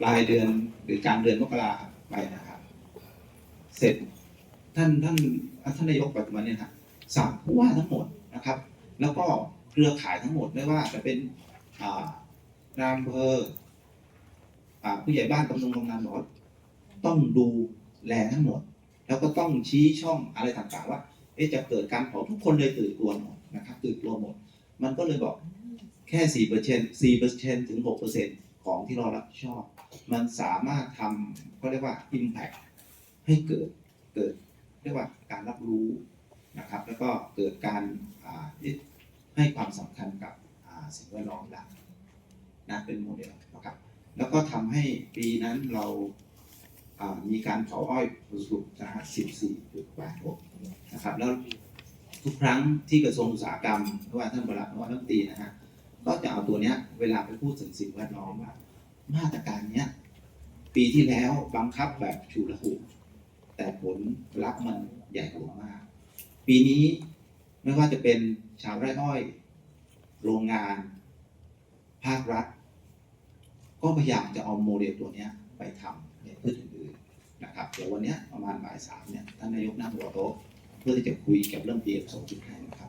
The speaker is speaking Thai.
ปลายเดือนหรือกลางเดือนมกราไปนะครับ เสร็จท่านท่านท่านนายกปัจจุบันเนี่ยนะสั่งผู้ว่าทั้งหมดนะครับ แล้วก็เครือข่ายทั้งหมดไม่ว่าจะเป็นอ่านายอำเภอผู้ใหญ่บ้านกำนันกำนันบอกว่าต้องดูแลทั้งหมด แล้วก็ต้องชี้ช่องอะไรต่างๆว่าเอ๊ะจะเกิดการเผาทุกคนเลยตื่นตัวหมดนะครับตื่นตัวหมด มันก็เลยบอกแค่สี่เปอร์เซ็นสี่เปอร์เซ็นถึงหกเปอร์เซ็นต์ ของที่เรารับผิดชอบ มันสามารถทำก็เรียกว่า impact ให้เกิดเกิดเรียกว่าการรับรู้นะครับ แล้วก็เกิดการให้ความสำคัญกับสิ่งแวดล้อมได้นะเป็นโมเดลนะครับ แล้วก็ทำให้ปีนั้นเรามีการเผาอ้อยสรุปนะฮะ14.86 นะครับ แล้วทุกครั้งที่กระทรวงอุตสาหกรรมไม่ว่าท่านประหลัดไม่ว่าท่านรัฐมนตรีนะฮะ ก็จะเอาตัวเนี้ยเวลาไปพูดถึงสิ่งแวดล้อมว่ามาตรการเนี้ยปีที่แล้วบังคับแบบฉุกละหุแต่ผลลัพธ์มันใหญ่หลวงมาก ปีนี้ไม่ว่าจะเป็นชาวไร่อ้อย โรงงาน ภาครัฐ ก็พยายามจะเอาโมเดลตัวเนี้ยไปทำในพืชอื่นๆนะครับ เดี๋ยววันเนี้ยประมาณบ่ายสามเนี่ยท่านนายกนั่งหัวโต๊ะเพื่อที่จะคุยเกี่ยวกับเรื่อง PM 2.5